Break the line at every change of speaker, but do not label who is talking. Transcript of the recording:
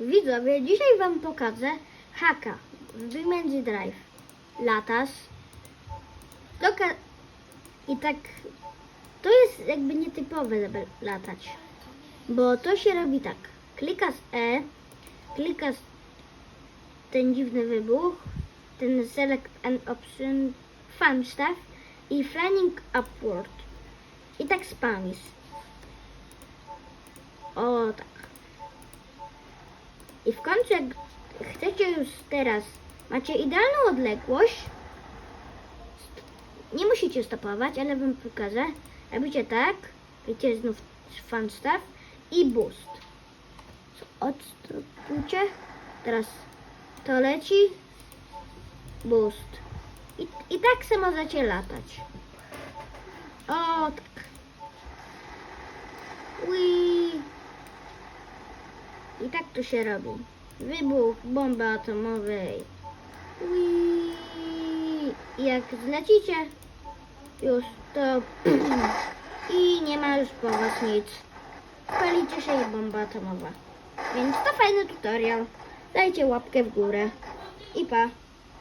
Widzowie, dzisiaj Wam pokażę haka w Dimension Drive. Latasz. Doka- I tak, to jest jakby nietypowe, żeby latać. Bo to się robi tak. Klikasz E, klikasz ten dziwny wybuch, ten select an option, fun stuff i flying upward. I tak spamisz. O tak. I w końcu jak chcecie już teraz, macie idealną odległość, nie musicie stopować, ale wam pokażę. Robicie tak, wiecie znów fun stuff i boost. Odstopujcie. Teraz to leci. Boost. I, I tak se możecie latać. O, tak. Ui. Tak to się robi. Wybuch bomby atomowej. Ui. Jak zlecicie, już to i nie ma już po was nic. Palicie się i bomba atomowa. Więc to fajny tutorial. Dajcie łapkę w górę. I pa.